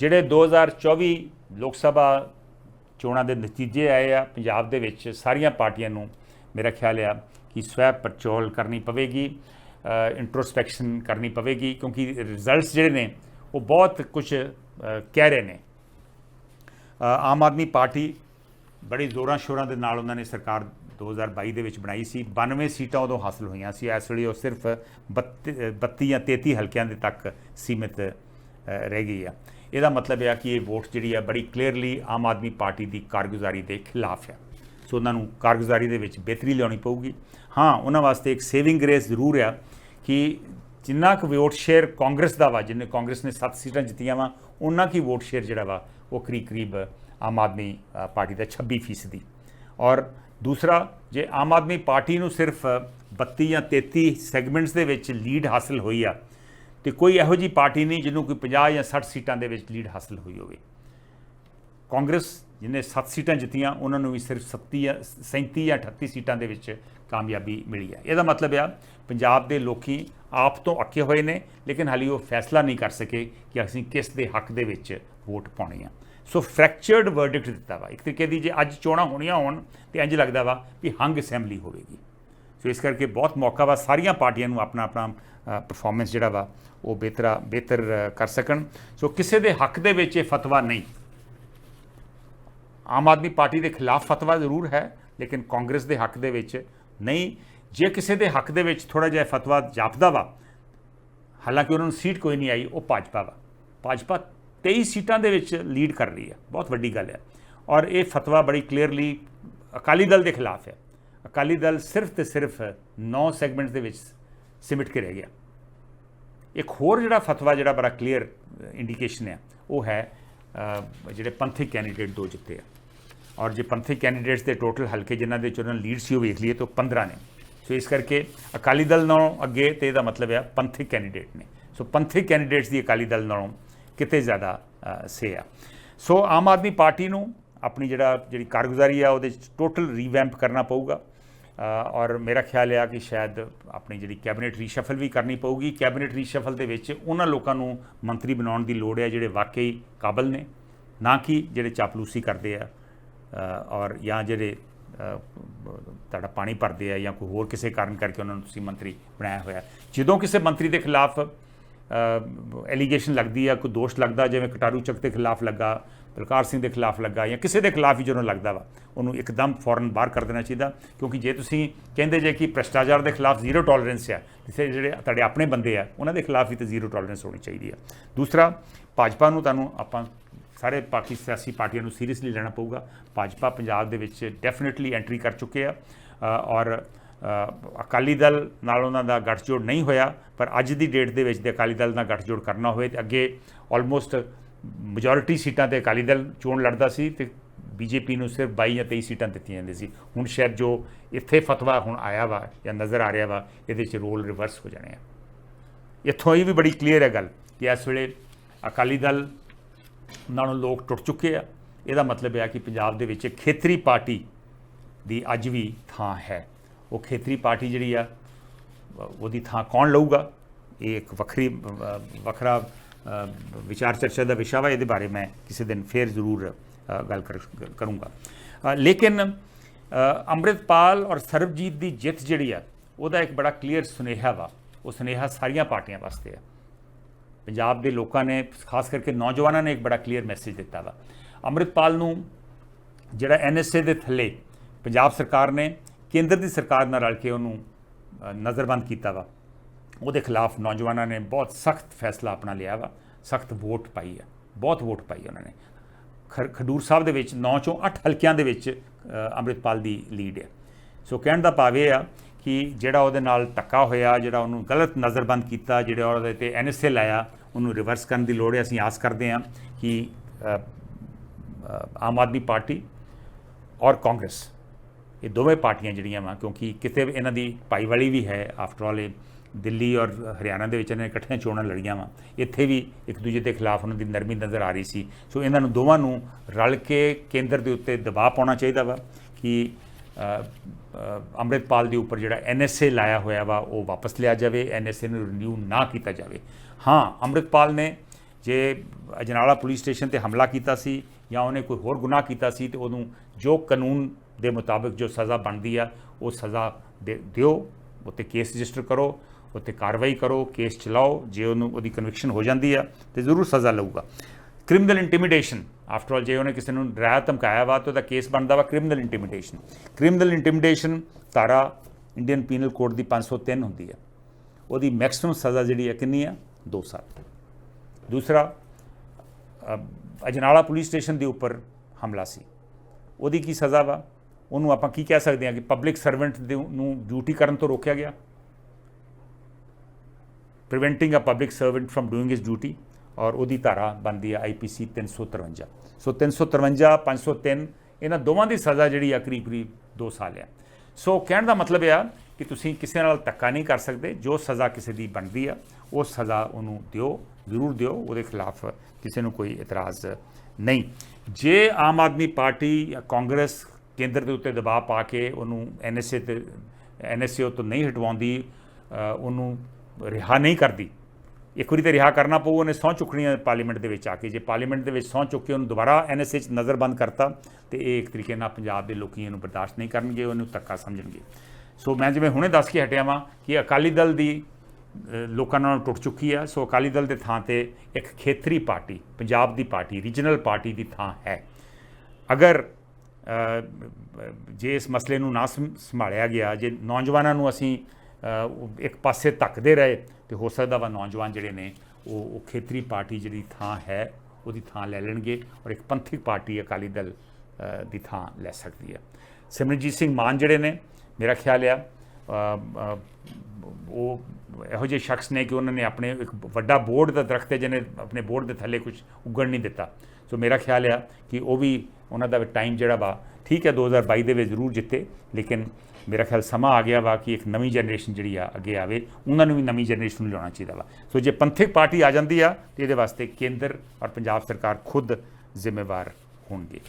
ਜਿਹੜੇ 2024 ਲੋਕ ਸਭਾ ਚੋਣਾਂ ਦੇ ਨਤੀਜੇ ਆਏ ਆ, ਪੰਜਾਬ ਦੇ ਵਿੱਚ ਸਾਰੀਆਂ ਪਾਰਟੀਆਂ ਨੂੰ ਮੇਰਾ ਖਿਆਲ ਆ ਕਿ ਸਵੈ ਪਰਚੋਲ ਕਰਨੀ ਪਵੇਗੀ ਇੰਟਰੋਸਪੈਕਸ਼ਨ ਕਰਨੀ ਪਵੇਗੀ, ਕਿਉਂਕਿ ਰਿਜ਼ਲਟਸ ਜਿਹੜੇ ਨੇ ਉਹ ਬਹੁਤ ਕੁਝ ਕਹਿ ਰਹੇ ਨੇ। ਆਮ ਆਦਮੀ ਪਾਰਟੀ ਬੜੀ ਜ਼ੋਰਾਂ ਸ਼ੋਰਾਂ ਦੇ ਨਾਲ ਉਹਨਾਂ ਨੇ ਸਰਕਾਰ 2022 ਦੇ ਵਿੱਚ ਬਣਾਈ ਸੀ। 92 ਸੀਟਾਂ ਉਦੋਂ ਹਾਸਲ ਹੋਈਆਂ ਸੀ। ਇਸ ਵੇਲੇ ਉਹ ਸਿਰਫ 32 32 ਜਾਂ 33 ਹਲਕਿਆਂ ਦੇ ਤੱਕ ਸੀਮਿਤ ਰਹਿ ਗਈ ਆ। ਇਹਦਾ ਮਤਲਬ ਹੈ ਕਿ ਇਹ ਵੋਟ ਜਿਹੜੀ ਆ ਬੜੀ ਕਲੀਅਰਲੀ ਆਮ ਆਦਮੀ ਪਾਰਟੀ ਦੀ ਕਾਰਗੁਜ਼ਾਰੀ ਦੇ ਖਿਲਾਫ ਹੈ। ਸੋ ਉਹਨਾਂ ਨੂੰ ਕਾਰਗੁਜ਼ਾਰੀ ਦੇ ਵਿੱਚ ਬਿਹਤਰੀ ਲਿਆਉਣੀ ਪਊਗੀ। ਹਾਂ, ਉਹਨਾਂ ਵਾਸਤੇ ਇੱਕ ਸੇਵਿੰਗ ਗ੍ਰੇਸ ਜ਼ਰੂਰ ਆ ਕਿ ਜਿੰਨਾ ਕੁ ਵੋਟ ਸ਼ੇਅਰ ਕਾਂਗਰਸ ਦਾ ਵਾ, ਜਿੰਨੇ ਕਾਂਗਰਸ ਨੇ 7 ਸੀਟਾਂ ਜਿੱਤੀਆਂ ਵਾ, ਉਹਨਾਂ ਕੀ ਵੋਟ ਸ਼ੇਅਰ ਜਿਹੜਾ ਵਾ, ਉਹ ਕਰੀਬ ਕਰੀਬ ਆਮ ਆਦਮੀ ਪਾਰਟੀ ਦਾ 26 ਫੀਸਦੀ। ਔਰ ਦੂਸਰਾ, ਜੇ ਆਮ ਆਦਮੀ ਪਾਰਟੀ ਨੂੰ ਸਿਰਫ 32 ਜਾਂ 33 ਸੈਗਮੈਂਟਸ ਦੇ ਵਿੱਚ ਲੀਡ ਹਾਸਲ ਹੋਈ ਆ ਤੇ ਕੋਈ ਇਹੋ ਜੀ ਪਾਰਟੀ ਨਹੀਂ ਜਿਹਨੂੰ ਕੋਈ 50 ਜਾਂ 60 ਸੀਟਾਂ ਦੇ ਵਿੱਚ ਲੀਡ ਹਾਸਲ ਹੋਈ ਹੋਵੇ। ਕਾਂਗਰਸ ਜਿਹਨੇ 7 ਸੀਟਾਂ ਜਿੱਤੀਆਂ, ਉਹਨਾਂ ਨੂੰ ਵੀ ਸਿਰਫ 37 ਜਾਂ 37 ਜਾਂ 38 ਸੀਟਾਂ ਦੇ ਵਿੱਚ ਕਾਮਯਾਬੀ ਮਿਲੀ ਹੈ। ਇਹਦਾ ਮਤਲਬ ਆ, ਪੰਜਾਬ ਦੇ ਲੋਕੀ ਆਪ ਤੋਂ ਅੱਕੇ ਹੋਏ ਨੇ, ਲੇਕਿਨ ਹਾਲੀ ਉਹ ਫੈਸਲਾ ਨਹੀਂ ਕਰ ਸਕੇ ਕਿ ਅਸੀਂ ਕਿਸ ਦੇ ਹੱਕ ਦੇ ਵਿੱਚ ਵੋਟ ਪਾਉਣੀ ਆ। ਸੋ ਫ੍ਰੈਕਚਰਡ ਵਰਡਿਕਟ ਦਿੱਤਾ ਵਾ। ਇੱਕ ਤਰੀਕੇ ਦੀ ਜੇ ਅੱਜ ਚੋਣਾਂ ਹੋਣੀਆਂ ਹੋਣ, ਤੇ ਇੰਜ ਲੱਗਦਾ ਵਾ ਵੀ ਹੰਗ ਅਸੈਂਬਲੀ ਹੋਵੇਗੀ। ਸੋ ਇਸ ਕਰਕੇ ਬਹੁਤ ਮੌਕਾ ਵਾ ਸਾਰੀਆਂ ਪਾਰਟੀਆਂ ਨੂੰ ਆਪਣਾ ਆਪਣਾ ਪਰਫਾਰਮੈਂਸ ਜਿਹੜਾ ਵਾ, ਉਹ ਬਿਹਤਰ ਬਿਹਤਰ ਕਰ ਸਕਣ। ਸੋ ਕਿਸੇ ਦੇ ਹੱਕ ਦੇ ਵਿੱਚ ਇਹ ਫਤਵਾ ਨਹੀਂ। ਆਮ ਆਦਮੀ ਪਾਰਟੀ ਦੇ ਖਿਲਾਫ ਫਤਵਾ ਜ਼ਰੂਰ ਹੈ, ਲੇਕਿਨ ਕਾਂਗਰਸ ਦੇ ਹੱਕ ਦੇ ਵਿੱਚ ਨਹੀਂ। ਜੇ ਕਿਸੇ ਦੇ ਹੱਕ ਦੇ ਵਿੱਚ ਥੋੜਾ ਜਿਹਾ ਫਤਵਾ ਜਾਪਦਾ ਵਾ, ਹਾਲਾਂਕਿ ਉਹਨਾਂ ਨੂੰ ਸੀਟ ਕੋਈ ਨਹੀਂ ਆਈ, ਉਹ ਭਾਜਪਾ ਵਾ। ਭਾਜਪਾ 23 ਸੀਟਾਂ ਦੇ ਵਿੱਚ ਲੀਡ ਕਰ ਰਹੀ ਹੈ। ਬਹੁਤ ਵੱਡੀ ਗੱਲ ਹੈ। ਔਰ ਇਹ ਫਤਵਾ ਬੜੀ ਕਲੀਅਰਲੀ ਅਕਾਲੀ ਦਲ ਦੇ ਖਿਲਾਫ ਹੈ। ਅਕਾਲੀ ਦਲ ਸਿਰਫ ਤੇ ਸਿਰਫ 9 ਸੈਗਮੈਂਟਸ ਦੇ ਵਿੱਚ ਸਿਮਟ ਕੇ ਰਹਿ ਗਿਆ। ਇੱਕ ਹੋਰ ਜਿਹੜਾ ਫਤਵਾ ਜਿਹੜਾ ਬੜਾ ਕਲੀਅਰ ਇੰਡੀਕੇਸ਼ਨ ਹੈ ਉਹ ਹੈ ਜਿਹੜੇ ਪੰਥਕ ਕੈਂਡੀਡੇਟ ਦੋ ਜਿੱਤੇ ਆ। ਔਰ ਜੇ ਪੰਥਕ ਕੈਂਡੀਡੇਟਸ ਦੇ ਟੋਟਲ ਹਲਕੇ ਜਿਨ੍ਹਾਂ ਦੇ ਚੋਣਾਂ ਲੀਡ ਸੀ ਉਹ ਵੇਖ ਲਈਏ ਤਾਂ 15 ਨੇ। ਸੋ ਇਸ ਕਰਕੇ ਅਕਾਲੀ ਦਲ ਨਾਲੋਂ ਅੱਗੇ ਤੇ ਇਹਦਾ ਮਤਲਬ ਹੈ ਪੰਥਕ ਕੈਂਡੀਡੇਟ ਨੇ। ਸੋ ਪੰਥਕ ਕੈਂਡੀਡੇਟਸ ਦੀ ਅਕਾਲੀ ਦਲ ਨਾਲੋਂ ਕਿਤੇ ਜ਼ਿਆਦਾ ਸੇ ਆ। ਸੋ ਆਮ ਆਦਮੀ ਪਾਰਟੀ ਨੂੰ ਆਪਣੀ ਜਿਹੜਾ, ਜਿਹੜੀ ਕਾਰਗੁਜ਼ਾਰੀ ਆ ਉਹਦੇ ਟੋਟਲ ਰੀਵੈਂਪ ਕਰਨਾ ਪਊਗਾ। ਔਰ ਮੇਰਾ ਖਿਆਲ ਆ ਕਿ ਸ਼ਾਇਦ ਆਪਣੀ ਜਿਹੜੀ ਕੈਬਨਿਟ ਰੀਸ਼ਫਲ ਵੀ ਕਰਨੀ ਪਊਗੀ। ਕੈਬਨਿਟ ਰੀਸ਼ਫਲ ਦੇ ਵਿੱਚ ਉਹਨਾਂ ਲੋਕਾਂ ਨੂੰ ਮੰਤਰੀ ਬਣਾਉਣ ਦੀ ਲੋੜ ਹੈ ਜਿਹੜੇ ਵਾਕਈ ਕਾਬਲ ਨੇ, ਨਾ ਕਿ ਜਿਹੜੇ ਚਾਪਲੂਸੀ ਕਰਦੇ ਆ ਔਰ ਜਾਂ ਜਿਹੜੇ ਤੁਹਾਡਾ ਪਾਣੀ ਭਰਦੇ ਆ ਜਾਂ ਕੋਈ ਹੋਰ ਕਿਸੇ ਕਾਰਨ ਕਰਕੇ ਉਹਨਾਂ ਨੂੰ ਤੁਸੀਂ ਮੰਤਰੀ ਬਣਾਇਆ ਹੋਇਆ। ਜਦੋਂ ਕਿਸੇ ਮੰਤਰੀ ਦੇ ਖਿਲਾਫ ਐਲੀਗੇਸ਼ਨ ਲੱਗਦੀ ਆ, ਕੋਈ ਦੋਸ਼ ਲੱਗਦਾ, ਜਿਵੇਂ ਕਟਾਰੂ ਚੱਕ ਦੇ ਖਿਲਾਫ ਲੱਗਾ ਪ੍ਰਕਾਸ਼ ਸਿੰਘ ਦੇ ਖਿਲਾਫ ਲੱਗਾ ਜਾਂ ਕਿਸੇ ਦੇ ਖਿਲਾਫ ਹੀ ਜਦੋਂ ਲੱਗਦਾ ਵਾ, ਉਹਨੂੰ ਇੱਕਦਮ ਫੌਰਨ ਬਾਹਰ ਕਰ ਦੇਣਾ ਚਾਹੀਦਾ, ਕਿਉਂਕਿ ਜੇ ਤੁਸੀਂ ਕਹਿੰਦੇ ਜੇ ਕਿ ਭ੍ਰਿਸ਼ਟਾਚਾਰ ਦੇ ਖਿਲਾਫ ਜ਼ੀਰੋ ਟੋਲਰੈਂਸ ਹੈ ਤੇ ਜਿਹੜੇ ਤੁਹਾਡੇ ਆਪਣੇ ਬੰਦੇ ਆ, ਉਹਨਾਂ ਦੇ ਖਿਲਾਫ ਵੀ ਤੇ ਜ਼ੀਰੋ ਟੋਲਰੈਂਸ ਹੋਣੀ ਚਾਹੀਦੀ ਆ। ਦੂਸਰਾ, ਭਾਜਪਾ ਨੂੰ ਤੁਹਾਨੂੰ ਆਪਾਂ ਸਾਰੇ ਬਾਕੀ ਸਿਆਸੀ ਪਾਰਟੀਆਂ ਨੂੰ ਸੀਰੀਅਸਲੀ ਲੈਣਾ ਪਊਗਾ। ਭਾਜਪਾ ਪੰਜਾਬ ਦੇ ਵਿੱਚ ਡੈਫੀਨਿਟਲੀ ਐਂਟਰੀ ਕਰ ਚੁੱਕੇ ਆ ਔਰ ਅਕਾਲੀ ਦਲ ਨਾਲ ਉਹਨਾਂ ਦਾ ਗੱਠਜੋੜ ਨਹੀਂ ਹੋਇਆ, ਪਰ ਅੱਜ ਦੀ ਡੇਟ ਦੇ ਵਿੱਚ ਦੇ ਅਕਾਲੀ ਦਲ ਨਾਲ ਗੱਠਜੋੜ ਕਰਨਾ ਹੋਵੇ ਤੇ ਅੱਗੇ ਆਲਮੋਸਟ ਮੈਜੋਰਿਟੀ ਸੀਟਾਂ ਤੇ ਅਕਾਲੀ ਦਲ ਚੋਣ ਲੜਦਾ ਸੀ ਤੇ ਬੀਜੇਪੀ ਨੂੰ ਸਿਰਫ 22 ਜਾਂ 23 ਸੀਟਾਂ ਦਿੱਤੀਆਂ ਜਾਂਦੀਆਂ ਸੀ। ਹੁਣ ਸ਼ਾਇਦ ਜੋ ਇੱਥੇ ਫਤਵਾ ਹੁਣ ਆਇਆ ਵਾ ਜਾਂ ਨਜ਼ਰ ਆ ਰਿਹਾ ਵਾ, ਇਹਦੇ 'ਚ ਰੋਲ ਰਿਵਰਸ ਹੋ ਜਾਣੇ ਆ। ਇੱਥੋਂ ਇਹ ਵੀ ਬੜੀ ਕਲੀਅਰ ਹੈ ਗੱਲ ਕਿ ਇਸ ਵੇਲੇ ਅਕਾਲੀ ਦਲ ਨਾਲੋਂ ਲੋਕ ਟੁੱਟ ਚੁੱਕੇ ਆ। ਇਹਦਾ ਮਤਲਬ ਹੈ ਕਿ ਪੰਜਾਬ ਦੇ ਵਿੱਚ ਖੇਤਰੀ ਪਾਰਟੀ ਦੀ ਅੱਜ ਵੀ ਥਾਂ ਹੈ। ਉਹ ਖੇਤਰੀ ਪਾਰਟੀ ਜਿਹੜੀ ਆ ਉਹਦੀ ਥਾਂ ਕੌਣ ਲਊਗਾ? ਇਹ ਇੱਕ ਵੱਖਰੀ ਵੱਖਰਾ ਵਿਚਾਰ ਚਰਚਾ ਦਾ ਵਿਸ਼ਾ ਵਾ, ਇਹਦੇ ਬਾਰੇ ਮੈਂ ਕਿਸੇ ਦਿਨ ਫੇਰ ਜ਼ਰੂਰ ਗੱਲ ਕਰੂੰਗਾ। ਲੇਕਿਨ ਅੰਮ੍ਰਿਤਪਾਲ ਔਰ ਸਰਬਜੀਤ ਦੀ ਜਿੱਤ ਜਿਹੜੀ ਆ, ਉਹਦਾ ਇੱਕ ਬੜਾ ਕਲੀਅਰ ਸੁਨੇਹਾ ਵਾ। ਉਹ ਸੁਨੇਹਾ ਸਾਰੀਆਂ ਪਾਰਟੀਆਂ ਵਾਸਤੇ ਆ। ਪੰਜਾਬ ਦੇ ਲੋਕਾਂ ਨੇ, ਖਾਸ ਕਰਕੇ ਨੌਜਵਾਨਾਂ ਨੇ ਇੱਕ ਬੜਾ ਕਲੀਅਰ ਮੈਸੇਜ ਦਿੱਤਾ ਵਾ। ਅੰਮ੍ਰਿਤਪਾਲ ਨੂੰ ਜਿਹੜਾ ਐਨਐਸਏ ਦੇ ਥੱਲੇ ਪੰਜਾਬ ਸਰਕਾਰ ਨੇ, ਕੇਂਦਰ ਦੀ ਸਰਕਾਰ ਨਾਲ ਰਲ ਕੇ ਉਹਨੂੰ ਨਜ਼ਰਬੰਦ ਕੀਤਾ ਵਾ। ਉਹਦੇ ਖਿਲਾਫ ਨੌਜਵਾਨਾਂ ਨੇ ਬਹੁਤ ਸਖਤ ਫੈਸਲਾ ਆਪਣਾ ਲਿਆ ਵਾ, ਸਖਤ ਵੋਟ ਪਾਈ ਆ, ਬਹੁਤ ਵੋਟ ਪਾਈ ਉਹਨਾਂ ਨੇ। ਖਰ- ਖਡੂਰ ਸਾਹਿਬ ਦੇ ਵਿੱਚ 9 ਚੋਂ 8 ਹਲਕਿਆਂ ਦੇ ਵਿੱਚ ਅੰਮ੍ਰਿਤਪਾਲ ਦੀ ਲੀਡ ਹੈ ਸੋ ਕਹਿਣ ਦਾ ਭਾਵ ਇਹ ਆ ਕਿ ਜਿਹੜਾ ਉਹਦੇ ਨਾਲ ਧੱਕਾ ਹੋਇਆ, ਜਿਹੜਾ ਉਹਨੂੰ ਗਲਤ ਨਜ਼ਰਬੰਦ ਕੀਤਾ, ਜਿਹੜਾ ਉਹਦੇ ਤੇ ਐਨਐਸਏ ਲਾਇਆ, ਉਹਨੂੰ ਰਿਵਰਸ ਕਰਨ ਦੀ ਲੋੜ ਹੈ ਅਸੀਂ ਆਸ ਕਰਦੇ ਹਾਂ ਕਿ ਆਮ ਆਦਮੀ ਪਾਰਟੀ ਔਰ ਕਾਂਗਰਸ, ਇਹ ਦੋਵੇਂ ਪਾਰਟੀਆਂ ਜਿਹੜੀਆਂ ਵਾ, ਕਿਉਂਕਿ ਕਿਤੇ ਇਹਨਾਂ ਦੀ ਭਾਈਵਾਲੀ ਵੀ ਹੈ ਆਫਟਰ ਆਲ ਇਹ ਦਿੱਲੀ ਔਰ ਹਰਿਆਣਾ ਦੇ ਵਿੱਚ ਇਹਨਾਂ ਨੇ ਇਕੱਠੀਆਂ ਚੋਣਾਂ ਲੜੀਆਂ ਵਾ। ਇੱਥੇ ਵੀ ਇੱਕ ਦੂਜੇ ਦੇ ਖਿਲਾਫ ਉਹਨਾਂ ਦੀ ਨਰਮੀ ਨਜ਼ਰ ਆ ਰਹੀ ਸੀ। ਸੋ ਇਹਨਾਂ ਨੂੰ ਦੋਵਾਂ ਨੂੰ ਰਲ ਕੇ ਕੇਂਦਰ ਦੇ ਉੱਤੇ ਦਬਾਅ ਪਾਉਣਾ ਚਾਹੀਦਾ ਵਾ ਕਿ ਅੰਮ੍ਰਿਤਪਾਲ ਦੇ ਉੱਪਰ ਜਿਹੜਾ ਐਨਐਸਏ ਲਾਇਆ ਹੋਇਆ ਵਾ, ਉਹ ਵਾਪਸ ਲਿਆ ਜਾਵੇ ਐਨਐਸਏ ਨੂੰ ਰਿਨਿਊ ਨਾ ਕੀਤਾ ਜਾਵੇ। ਹਾਂ, ਅੰਮ੍ਰਿਤਪਾਲ ਨੇ ਜੇ ਅਜਨਾਲਾ ਪੁਲਿਸ ਸਟੇਸ਼ਨ ਤੇ ਹਮਲਾ ਕੀਤਾ ਸੀ ਜਾਂ ਉਹਨੇ ਕੋਈ ਹੋਰ ਗੁਨਾਹ ਕੀਤਾ ਸੀ ਤੇ ਉਹਨੂੰ ਜੋ ਕਾਨੂੰਨ ਦੇ ਮੁਤਾਬਕ ਜੋ ਸਜ਼ਾ ਬਣਦੀ ਆ, ਉਹ ਸਜ਼ਾ ਦੇ- ਦਿਓ, ਉੱਤੇ ਕੇਸ ਰਜਿਸਟਰ ਕਰੋ। ਉੱਤੇ ਕਾਰਵਾਈ ਕਰੋ, ਕੇਸ ਚਲਾਓ, ਜੇ ਉਹਨੂੰ, ਉਹਦੀ ਕਨਵਿਕਸ਼ਨ ਹੋ ਜਾਂਦੀ ਆ, ਤੇ ਜ਼ਰੂਰ ਸਜ਼ਾ ਲਊਗਾ। ਕ੍ਰਿਮੀਨਲ ਇੰਟੀਮੀਡੇਸ਼ਨ ਆਫਟਰ ਆਲ ਜੇ ਉਹਨੇ ਕਿਸੇ ਨੂੰ ਡਰਾਇਆ, ਧਮਕਾਇਆ ਵਾ, ਤਾਂ ਉਹਦਾ ਕੇਸ ਬਣਦਾ ਵਾ ਕ੍ਰਿਮੀਨਲ ਇੰਟੀਮੀਡੇਸ਼ਨ ਕ੍ਰਿਮੀਨਲ ਇੰਟੀਮੀਡੇਸ਼ਨ ਧਾਰਾ ਇੰਡੀਅਨ ਪੀਨਲ ਕੋਡ ਦੀ 503 ਹੁੰਦੀ ਹੈ ਉਹਦੀ ਮੈਕਸਿਮਮ ਸਜ਼ਾ ਜਿਹੜੀ ਹੈ ਕਿੰਨੀ ਆ? 2 ਸਾਲ। ਦੂਸਰਾ ਅਜਨਾਲਾ ਪੁਲਿਸ ਸਟੇਸ਼ਨ ਦੇ ਉੱਪਰ ਹਮਲਾ ਸੀ। ਉਹਦੀ ਕੀ ਸਜ਼ਾ ਵਾ? ਉਹਨੂੰ ਆਪਾਂ ਕੀ ਕਹਿ ਸਕਦੇ ਹਾਂ ਕਿ ਪਬਲਿਕ ਸਰਵੈਂਟ ਨੂੰ ਡਿਊਟੀ ਕਰਨ ਤੋਂ ਰੋਕਿਆ ਗਿਆ। Preventing a public servant from doing his duty ਔਰ ਉਹਦੀ ਧਾਰਾ ਬਣਦੀ ਹੈ ਆਈਪੀਸੀ 353 ਸੋ 353 503 ਇਹਨਾਂ ਦੋਵਾਂ ਦੀ ਸਜ਼ਾ ਜਿਹੜੀ ਆ ਕਰੀਬ ਕਰੀਬ 2 ਸਾਲ ਆ ਸੋ ਕਹਿਣ ਦਾ ਮਤਲਬ ਇਹ ਆ ਕਿ ਤੁਸੀਂ ਕਿਸੇ ਨਾਲ ਧੱਕਾ ਨਹੀਂ ਕਰ ਸਕਦੇ ਜੋ ਸਜ਼ਾ ਕਿਸੇ ਦੀ ਬਣਦੀ ਆ ਉਹ ਸਜ਼ਾ ਉਹਨੂੰ ਦਿਓ ਜ਼ਰੂਰ ਦਿਓ ਉਹਦੇ ਖਿਲਾਫ ਕਿਸੇ ਨੂੰ ਕੋਈ ਇਤਰਾਜ਼ ਨਹੀਂ ਜੇ ਆਮ ਆਦਮੀ ਪਾਰਟੀ ਜਾਂ ਕਾਂਗਰਸ ਕੇਂਦਰ ਦੇ ਉੱਤੇ ਦਬਾਅ ਪਾ ਕੇ ਉਹਨੂੰ ਐਨਐਸਏ ਤੇ ਐਨਐਸਏ ਤੋਂ ਨਹੀਂ ਹਟਵਾਉਂਦੀ ਉਹਨੂੰ ਰਿਹਾ ਨਹੀਂ ਕਰਦੀ। ਇੱਕ ਵਾਰੀ ਤੇ ਰਿਹਾ ਕਰਨਾ ਪਊ, ਉਹਨੇ ਸਹੁੰ ਚੁੱਕਣੀ ਹੈ ਪਾਰਲੀਮੈਂਟ ਦੇ ਵਿੱਚ ਆ ਕੇ। ਜੇ ਪਾਰਲੀਮੈਂਟ ਦੇ ਵਿੱਚ ਸਹੁੰ ਚੁੱਕ ਕੇ ਉਹਨੂੰ ਦੁਬਾਰਾ ਐਨਐਸਏ 'ਚ ਨਜ਼ਰਬੰਦ ਕਰਤਾ, ਤੇ ਇਹ ਇੱਕ ਤਰੀਕੇ ਨਾਲ ਪੰਜਾਬ ਦੇ ਲੋਕੀ ਇਹਨੂੰ ਬਰਦਾਸ਼ਤ ਨਹੀਂ ਕਰਨਗੇ, ਉਹਨੂੰ ਧੱਕਾ ਸਮਝਣਗੇ। ਸੋ ਮੈਂ ਜਿਵੇਂ ਹੁਣੇ ਦੱਸ ਕੇ ਹਟਿਆ ਵਾਂ ਕਿ ਅਕਾਲੀ ਦਲ ਦੀ ਲੋਕਾਂ ਨਾਲ ਟੁੱਟ ਚੁੱਕੀ ਆ। ਸੋ ਅਕਾਲੀ ਦਲ ਦੇ ਥਾਂ ਤੇ ਇੱਕ ਖੇਤਰੀ ਪਾਰਟੀ, ਪੰਜਾਬ ਦੀ ਪਾਰਟੀ, ਰੀਜਨਲ ਪਾਰਟੀ ਦੀ ਥਾਂ ਹੈ। ਅਗਰ ਜੇ ਇਸ ਮਸਲੇ ਨੂੰ ਨਾ ਸੰਭਾਲਿਆ ਗਿਆ, ਜੇ ਨੌਜਵਾਨਾਂ ਨੂੰ ਅਸੀਂ ਇੱਕ ਪਾਸੇ ਧੱਕਦੇ ਰਹੇ ਤੇ ਹੋ ਸਕਦਾ ਵਾ ਨੌਜਵਾਨ ਜਿਹੜੇ ਨੇ, ਉਹ ਉਹ ਖੇਤਰੀ ਪਾਰਟੀ ਜਿਹੜੀ ਥਾਂ ਹੈ, ਉਹਦੀ ਥਾਂ ਲੈ ਲੈਣਗੇ ਔਰ ਇੱਕ ਪੰਥਕ ਪਾਰਟੀ ਅਕਾਲੀ ਦਲ ਦੀ ਥਾਂ ਲੈ ਸਕਦੀ ਹੈ। ਸਿਮਰਨਜੀਤ ਸਿੰਘ ਮਾਨ ਜਿਹੜੇ ਨੇ, ਮੇਰਾ ਖਿਆਲ ਆ ਉਹ ਇਹੋ ਜਿਹੇ ਸ਼ਖਸ ਨੇ ਕਿ ਉਹਨਾਂ ਨੇ ਆਪਣੇ ਇੱਕ ਵੱਡਾ ਬੋਰਡ ਦਾ ਦਰਖਤ ਹੈ, ਜਿਹਨੇ ਆਪਣੇ ਬੋਰਡ ਦੇ ਥੱਲੇ ਕੁਝ ਉਗਣ ਨਹੀਂ ਦਿੱਤਾ। ਸੋ ਮੇਰਾ ਖਿਆਲ ਆ ਕਿ ਉਹ ਵੀ ਉਹਨਾਂ ਦਾ ਟਾਈਮ ਜਿਹੜਾ ਵਾ ਠੀਕ ਹੈ 2022 ਦੇ ਵਿੱਚ ਜ਼ਰੂਰ ਜਿੱਤੇ। ਲੇਕਿਨ ਮੇਰਾ ਖਿਆਲ ਸਮਾਂ ਆ ਗਿਆ ਵਾ ਕਿ ਇੱਕ ਨਵੀਂ ਜਨਰੇਸ਼ਨ ਜਿਹੜੀ ਆ, ਅੱਗੇ ਆਵੇ। ਉਹਨਾਂ ਨੂੰ ਵੀ ਨਵੀਂ ਜਨਰੇਸ਼ਨ ਨੂੰ ਲਿਆਉਣਾ ਚਾਹੀਦਾ ਵਾ। ਸੋ ਜੇ ਪੰਥਕ ਪਾਰਟੀ ਆ ਜਾਂਦੀ ਆ, ਤੇ ਇਹਦੇ ਵਾਸਤੇ ਕੇਂਦਰ ਔਰ ਪੰਜਾਬ ਸਰਕਾਰ ਖੁਦ ਜ਼ਿੰਮੇਵਾਰ ਹੋਣਗੇ।